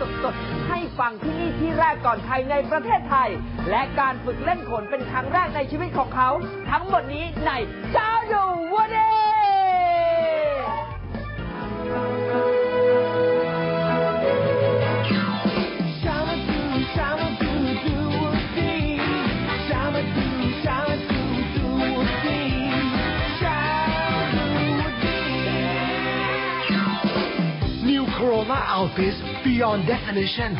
สดๆ ให้ฟังที่นี่ที่แรกก่อนใครในประเทศไทย และการฝึกเล่นโขนเป็นครั้งแรกในชีวิตของเขา ทั้งหมดนี้ในเช้าดูวันเด Corolla Altis Beyond Definition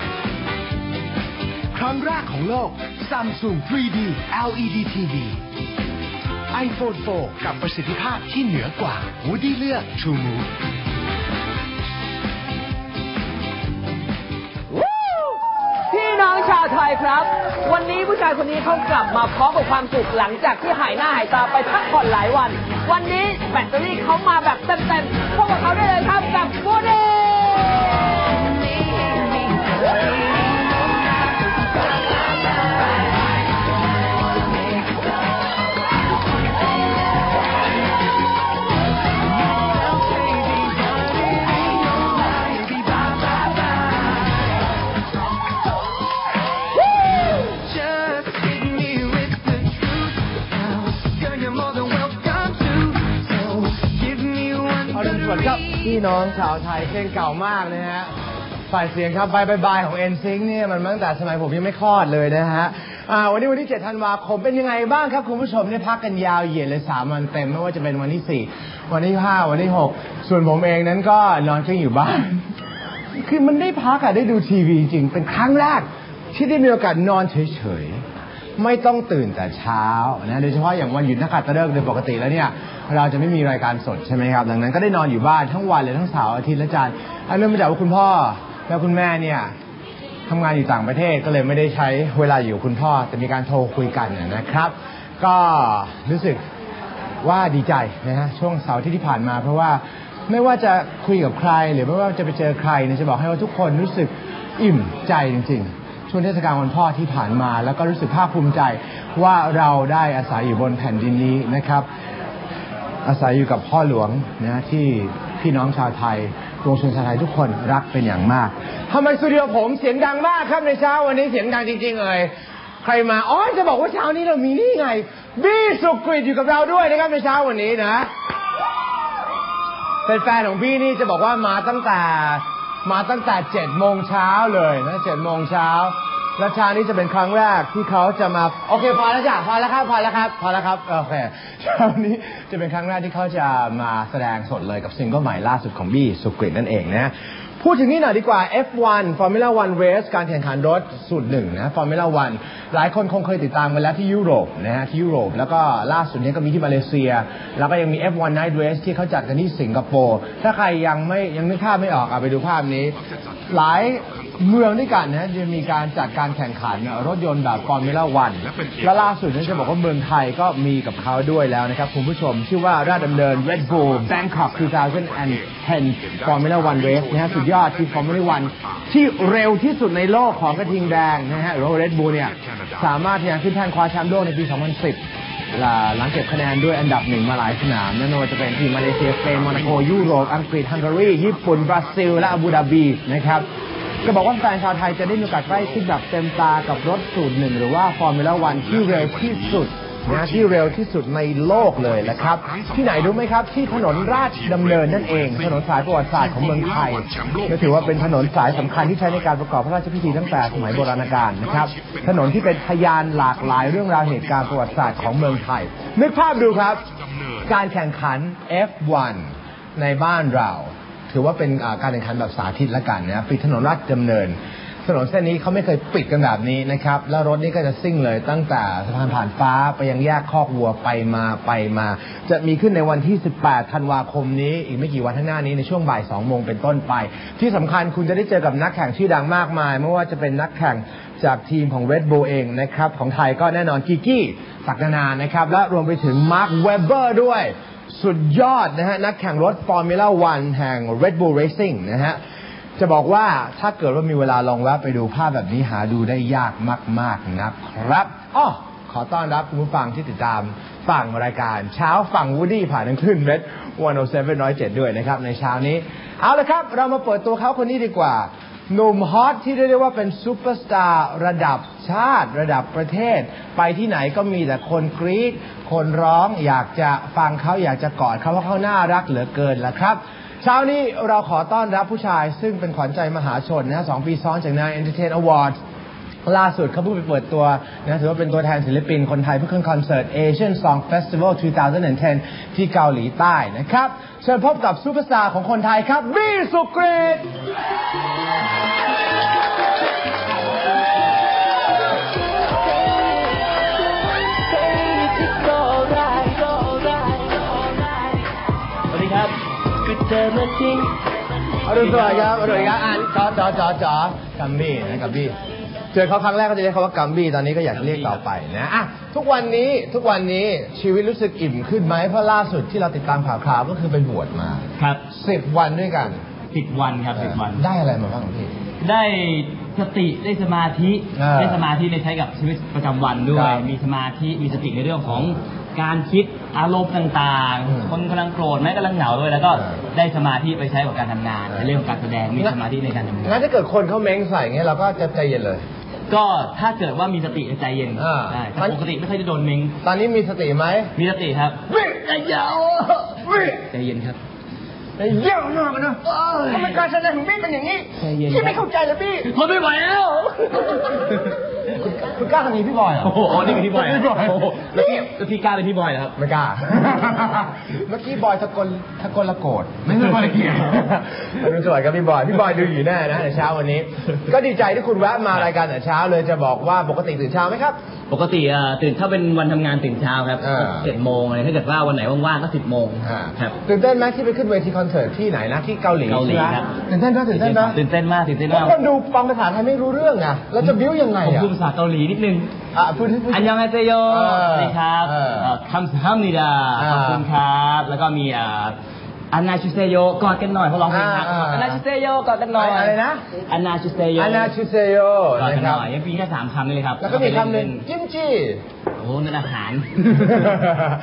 ครั้งแรกของโลก Samsung 3D LED TV iPhone 4 กับประสิทธิภาพที่เหนือกว่า Woody เลือก True Move พี่น้องชาวไทยครับ วันนี้ผู้ชายคนนี้เขากลับมาพร้อมกับความสุขหลังจากที่หายหน้าหายตาไปพักผ่อนหลายวัน วันนี้แบตเตอรี่เขามาแบบเต็มๆพบกับเขาได้เลยครับกับวูดดี้ Just พี่น้องชาวไทยเพลงเก่ามากนะฮะฝ่ายเสียงครับบายบายบายของ n s y n c เนี่ยมันมาตั้งแต่สมัยผมยังไม่คลอดเลยนะฮะอ่าวันนี้วันที่ 7 ธันวาคมเป็นยังไงบ้างครับ คุณผู้ชมเนี่ยพักกันยาวเหยียดเลย 3 วันเต็มไม่ว่าจะเป็นวันที่ 4 วันที่ 5 วันที่ 6 ส่วนผมเองนั้นก็นอนเครื่องอยู่บ้าน คือมันได้พักอะได้ดูทีวีจริงเป็นครั้งแรกที่ได้มีโอกาสนอนเฉยๆ ไม่ต้องตื่นแต่เช้านะโดยเฉพาะอย่างวันหยุดนักขัตฤกษ์โดยปกติแล้วเนี่ยเราจะไม่มีรายการสดใช่ไหมครับ ดังนั้นก็ได้นอนอยู่บ้านทั้งวันเลยทั้งเสาร์อาทิตย์และจันทร์อันเนื่องมาจากว่าคุณพ่อและคุณแม่เนี่ยทำงานอยู่ต่างประเทศก็เลยไม่ได้ใช้เวลาอยู่กับคุณพ่อ แต่มีการโทรคุยกันนะครับ ก็รู้สึกว่าดีใจนะฮะช่วงเสาร์ที่ที่ผ่านมา เพราะว่าไม่ว่าจะคุยกับใครหรือไม่ว่าจะไปเจอใครเนี่ยจะบอกให้ว่าทุกคนรู้สึกอิ่มใจจริง ๆ ช่วงเทศกาลวันพ่อที่ผ่านมา แล้วก็รู้สึกภาคภูมิใจว่าเราได้อาศัยอยู่บนแผ่นดินนี้นะครับ อาศัยอยู่กับพ่อหลวงนะที่พี่น้องชาวไทยปวงชนชาวไทยทุกคนรักเป็นอย่างมากทำไมสตูดิโอผมเสียงดังมากครับในเช้าวันนี้เสียงดังจริงๆเลยใครมาอ๋อจะบอกว่าเช้านี้เรามีนี่ไง บี้สุกริตอยู่กับเราด้วยนะครับในเช้าวันนี้นะเป็นแฟนของพี่นี่จะบอกว่ามาตั้งแต่ มาตั้งแต่เจ็ดโมงเช้าเลยนะเจ็ดโมงเช้าและชานี้จะเป็นครั้งแรกที่เขาจะมา โอเคพอแล้วจ้ะพอแล้วครับพอแล้วครับพอแล้วครับโอเคเช้านี้จะเป็นครั้งแรกที่เขาจะมาแสดงสดเลยกับซิงเกิลใหม่ล่าสุดของบี้สุกริตนั่นเองนะ พูดถึงนี่หน่อยดีกว่า F1 Formula One Race การแข่งขันรถสุดหนึ่งนะ Formula One หลายคนคงเคยติดตามกันแล้วที่ยุโรปนะฮะที่ยุโรป แล้วก็ล่าสุดนี้ก็มีที่มาเลเซีย แล้วก็ยังมี F1 Night Race ที่เขาจัดกันที่สิงคโปร์ ถ้าใครยังไม่ยังนึกภาพไม่ออกเอาไปดูภาพนี้ หลาย เมืองด้วยกันนะจะมีการจัดการแข่งขันรถยนต์แบบ Formula One และล่าสุดนี้จะบอกว่าเมืองไทยก็มีกับเขาด้วยแล้วนะครับ คุณผู้ชม ชื่อว่าราชดำเนิน Red Bull Bangkok 2010 Formula One Race นะฮะสุดยอดที่ Formula One ที่เร็วที่สุดในโลกของกระทิงแดงนะฮะหรือว่า Red Bull เนี่ยสามารถที่จะขึ้นแท่นคว้าแชมป์โลกในปี 2010หลังเก็บคะแนนด้วยอันดับหนึ่งมาหลายสนามไม่ว่าจะเป็นที่มาเลเซียสเปนโมนาโกยุโรปอังกฤษฮังการีญี่ปุ่นบราซิล และอาบูดาบีนะครับ ก็บอกว่าแฟนชาวไทยจะได้มีโอกาสใกล้ชิดแบบเต็มตากับรถสูตรหนึ่งหรือว่าฟอร์มูล่าวันที่เร็วที่สุดนะที่เร็วที่สุดในโลกเลยนะครับ ที่ไหนรู้ไหมครับ ที่ถนนราชดำเนินนั่นเอง ถนนสายประวัติศาสตร์ของเมืองไทยและถือว่าเป็นถนนสายสำคัญที่ใช้ในการประกอบพระราชพิธีตั้งแต่สมัยโบราณกาลนะครับ ถนนที่เป็นพยานหลากหลายเรื่องราวเหตุการณ์ประวัติศาสตร์ของเมืองไทยนึกภาพดูครับ การแข่งขัน F1 ในบ้านเรา ถือว่าเป็นการแข่งขันแบบสาธิตละกันนะปิดถนนราชดำเนิน ถนนเส้นนี้เขาไม่เคยปิดกันแบบนี้นะครับ แล้วรถนี่ก็จะซิ่งเลยตั้งแต่สะพานผ่านฟ้าไปยังแยกคอกวัวไปมาไปมา จะมีขึ้นในวันที่ 18 ธันวาคมนี้ อีกไม่กี่วันข้างหน้านี้ในช่วงบ่าย 2 โมงเป็นต้นไป ที่สำคัญคุณจะได้เจอกับนักแข่งชื่อดังมากมาย ไม่ว่าจะเป็นนักแข่งจากทีมของ Red Bull เองนะครับ ของไทยก็แน่นอนกิกี้ ศักดนานะครับ และรวมไปถึงมาร์คเวเบอร์ด้วย สุดยอดนะฮะ นักแข่งรถ Formula One แห่ง Red Bull Racing นะฮะ จะบอกว่าถ้าเกิดว่ามีเวลาลองแวะไปดูภาพแบบนี้หาดูได้ยากมาก ๆ นะครับอ้อขอต้อนรับคุณผู้ฟังที่ติดตามฝั่งรายการ เช้าฝั่งวูดี้ผ่านทางคลื่นเรด107.7 ด้วยนะครับ ในเช้านี้ เอาละครับ เรามาเปิดตัวเขาคนนี้ดีกว่า หนุ่มฮอตที่เรียกได้ว่าเป็นซูเปอร์สตาร์ระดับชาติระดับประเทศ ไปที่ไหนก็มีแต่คนกรี๊ดคนร้องอยากจะฟังเขาอยากจะกอดเขาเพราะเขาน่ารักเหลือเกินละครับเช้านี้เราขอต้อนรับผู้ชายซึ่งเป็นขวัญใจมหาชนนะสองปีซ้อนจากนาย Entertain Awards ล่าสุดเขาเพิ่งไปเปิดตัวนะถือว่าเป็นตัวแทนศิลปินคนไทยเพื่อขึ้นคอนเสิร์ต Asian Song Festival 2010 ที่เกาหลีใต้นะครับ เชิญพบกับซูเปอร์สตาร์ของคนไทยครับบี้สุกรีต เจอมาจริงอรุณสวัสดิ์ครับอรุณครับอ่านจอจอจอจอกัมบี้นะกัมบี้เจอเขาครั้งแรกก็จะเรียกเขาว่ากัมบี้ตอนนี้ก็อยากจะเรียกต่อไปนะอะทุกวันนี้ทุกวันนี้ชีวิตรู้สึกอิ่มขึ้นไหมเพราะล่าสุดที่เราติดตามข่าวคราวก็คือไปบวชมาครับสิบวันด้วยกันสิบวันครับสิบวัน ได้อะไรมาบ้างพี่ได้สติได้สมาธิเออได้สมาธิในใช้กับชีวิตประจำวันด้วคยรับมีสมาธิมีสติในเรื่องของ การคิดอารมณ์ต่างอืมๆ คนกำลังโกรธแม้กำลังเหงาด้วย แล้วก็เออได้สมาธิไปใช้กับการทำงานเออ ในเรื่องของการแสดงมีสมาธิในการทำงาน งั้นถ้าเกิดคนเขาเม้งใส่เงี้ยเราก็จะใจเย็นเลย ก็ถ้าเกิดว่ามีสติใจเย็นอ่า ได้แต่ปกติไม่ค่อยจะโดนเมงตอนนี้มีสติไหมมีสติครับวิ่งใจเย็นวิ่งใจเย็นครับใจเย็นมากนะทำไมการแสดงของพี่เป็นอย่างนี้ใจเย็น พี่ไม่เข้าใจเลยพี่ ทนไม่ไหวแล้ว คุณ คุณกล้าทำอย่างนี้พี่บอยเหรอ โอ้โหนี่เป็นพี่บอยพี่บอยโอ้โหแล้วพี่แล้วพี่กล้าเป็นพี่บอยเหรอครับ ไม่กล้า เมื่อกี้บอยตะกลตะกลละโกรธไม่ใช่บอยเกียรอรุณสวัสดิ์ครับพี่บอย พี่บอยดูอยู่แน่นะในเช้าวันนี้ ก็ดีใจที่คุณแวะมารายการแต่เช้าเลยจะบอกว่าปกติตื่นเช้าไหมครับ ปกติอะตื่นถ้าเป็นวันทำงานตื่นเช้าครับอ่า เจ็ดโมงเลยถ้าเกิดว่าวันไหนว่างๆก็สิบโมงครับ ตื่นเต้นไหมที่ไปขึ้นเวทีคอนเสิร์ตที่ไหนนะที่เกาหลีเกาหลีใช่ไหมครับ ตื่นเต้นไหมตื่นเต้นไหมตื่นเต้นมากตื่นเต้นทุกมากคนดูฟังภาษาไทยไม่รู้เรื่องอะแล้วจะบิ้วยังไงผมอะ พูดภาษาเกาหลีนิดนึงอะพูดพูด อันยองอาเซโยเออสวัสดีครับเออเอ่อคำฮัมนิดาอ่าขอบคุณครับ แล้วก็มีอ่าอันนาชูเซโยกอดกันหน่อยเขาร้องเพลงครับอ่าอ่าอันนาชูเซโยกอดกันหน่อยอะไรนะ อันนาชูเซโยอานาชูเซโยกอดนะกันคหรับ น่อยยังมีแค่สามคำนี่เลยครับแล้วก็มีคำหนึ่งเล่กิมจิโอ้โหนั่นอาหาร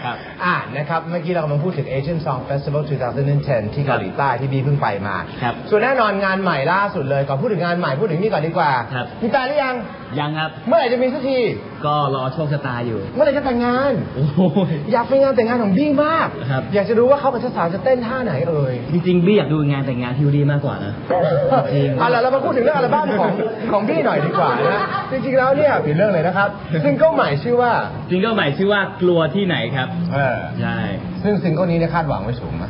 ครับ อ่านะครับ เมื่อกี้เรากำลังพูดถึง Asian Song Festival 2010 ที่เกาหลีใต้ที่บีเพิ่งไปมา ครับ ส่วนแน่นอนงานใหม่ล่าสุดเลยก่อนพูดถึงงานใหม่พูดถึงนี่ก่อนดีกว่าครับ มีแฟนหรือยัง ยังครับ เมื่อไหร่จะมีสักที ก็รอโชคชะตาอยู่ เมื่อไหร่จะแต่งงาน โอ้โหอยากไปงานแต่งงานของบี้มาก ครับ อยากจะรู้ว่าเขากับสาวๆจะเต้นท่าไหนเอ่ย จริงๆบี้อยากดูงานแต่งงานทิวดีมากกว่านะ จริง เอาล่ะเรามาพูดถึงเรื่องอัลบั้มของของบี้หน่อยดีกว่านะ จริงๆแล้วเนี่ยผิดเรื่องเลยนะครับซิงเกิลใหม่ชื่อว่าซิงเกิลใหม่ชื่อว่ากลัวที่ไหนครับเออใช่ซึ่งซิงเกิลนี้เนี่ยคาดหวังไว้สูงไหม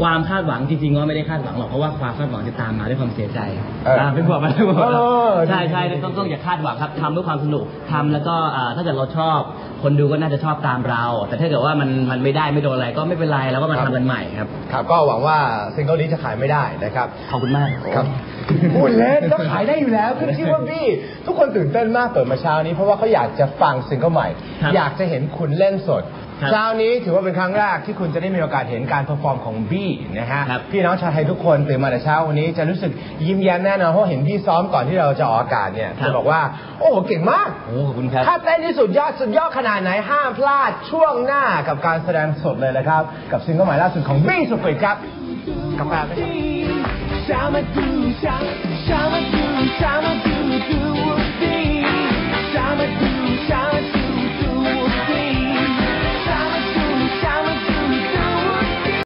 ความคาดหวังจริงๆก็ไม่ได้คาดหวังหรอกเพราะว่าความคาดหวังจะตามมาด้วยความเสียใจเออตามเป็นบวกมาเป็นบวกเออใช่ใช่ต้องต้องอย่าคาดหวังครับทำด้วยความสนุกทำแล้วก็อ่าถ้าเกิดเราชอบ คนดูก็น่าจะชอบตามเรา แต่ถ้าเกิดว่ามันมันไม่ได้ไม่โดนอะไรก็ไม่เป็นไรเราก็มาทำกันใหม่ครับ ครับ ก็หวังว่าซิงเกิลนี้จะขายไม่ได้นะครับ ขอบคุณมากครับพูดเล่นต้องขายได้อยู่แล้วขึ้นชื่อว่าบี้ทุกคนตื่นเต้นมากเปิดมาเช้านี้เพราะว่าเขาอยากจะฟังซิงเกิลใหม่ครับอยากจะเห็นคุณเล่นสดครับ เช้านี้ถือว่าเป็นครั้งแรกที่คุณจะได้มีโอกาสเห็นการเพอร์ฟอร์มของบี้นะฮะครับ พี่น้องชาวไทยทุกคนตื่นมาแต่เช้าวันนี้จะรู้สึกยิ้มแย้มแน่นอนเพราะเห็นพี่ซ้อมก่อนที่เราจะออกอากาศเนี่ยจะบอกว่า โอ้โหเก่งมาก โอ้ขอบคุณครับ ถ้าเต้นที่สุดยอดสุดยอดขนาดไหนห้ามพลาดช่วงหน้ากับการแสดงสดเลยนะครับ กับซิงเกิลใหม่ล่าสุดของบี้สุดปิดครับกาแฟไหมครับ Shama do, shama, shama do, shama do, do